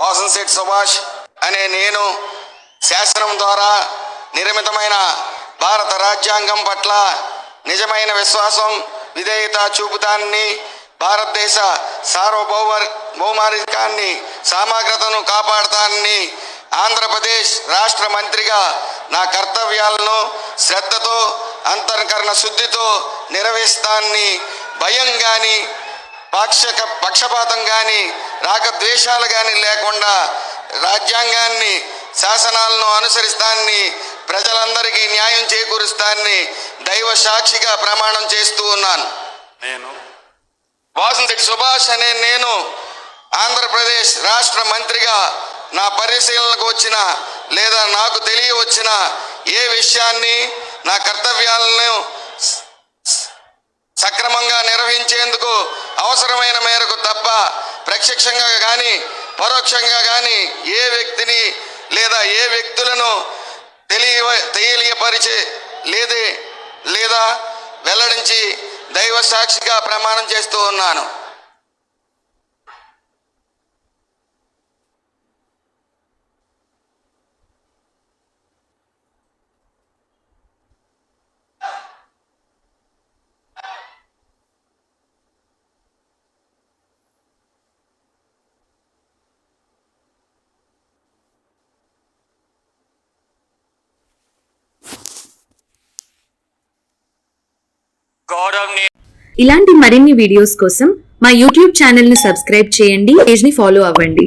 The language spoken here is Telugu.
వాసన్శెట్టి సుభాష్ అనే నేను శాసనం ద్వారా నిర్మితమైన భారత రాజ్యాంగం పట్ల నిజమైన విశ్వాసం విధేయత చూపుతానని భారతదేశ సార్వభౌమ భౌమారికాన్ని సమగ్రతను కాపాడతానని ఆంధ్రప్రదేశ్ రాష్ట్ర మంత్రిగా నా కర్తవ్యాలను శ్రద్ధతో అంతర్కరణ శుద్ధితో నిర్వహిస్తానని భయం కానీ పాక్షక పక్షపాతం కానీ రాగద్వేషాలు కానీ లేకుండా రాజ్యాంగాన్ని శాసనాలను అనుసరిస్తానని ప్రజలందరికీ న్యాయం చేకూరుస్తానని దైవ సాక్షిగా ప్రమాణం చేస్తూ ఉన్నాను. నేను వాసంశెట్టి సుభాష్ అనే నేను ఆంధ్రప్రదేశ్ రాష్ట్ర మంత్రిగా నా పరిశీలనకు వచ్చిన లేదా నాకు తెలియవచ్చిన ఏ విషయాన్ని నా కర్తవ్యాలను అవసరమైన మేరకు తప్ప ప్రత్యక్షంగా కానీ పరోక్షంగా కానీ ఏ వ్యక్తిని లేదా ఏ వ్యక్తులను తెలియ తెలియపరిచే లేదే లేదా వెల్లడించి దైవ సాక్షిగా ప్రమాణం చేస్తూ ఉన్నాను. ఇలాంటి మరిన్ని వీడియోస్ కోసం మా యూట్యూబ్ ఛానల్ని సబ్స్క్రైబ్ చేయండి పేజ్ని ఫాలో అవ్వండి.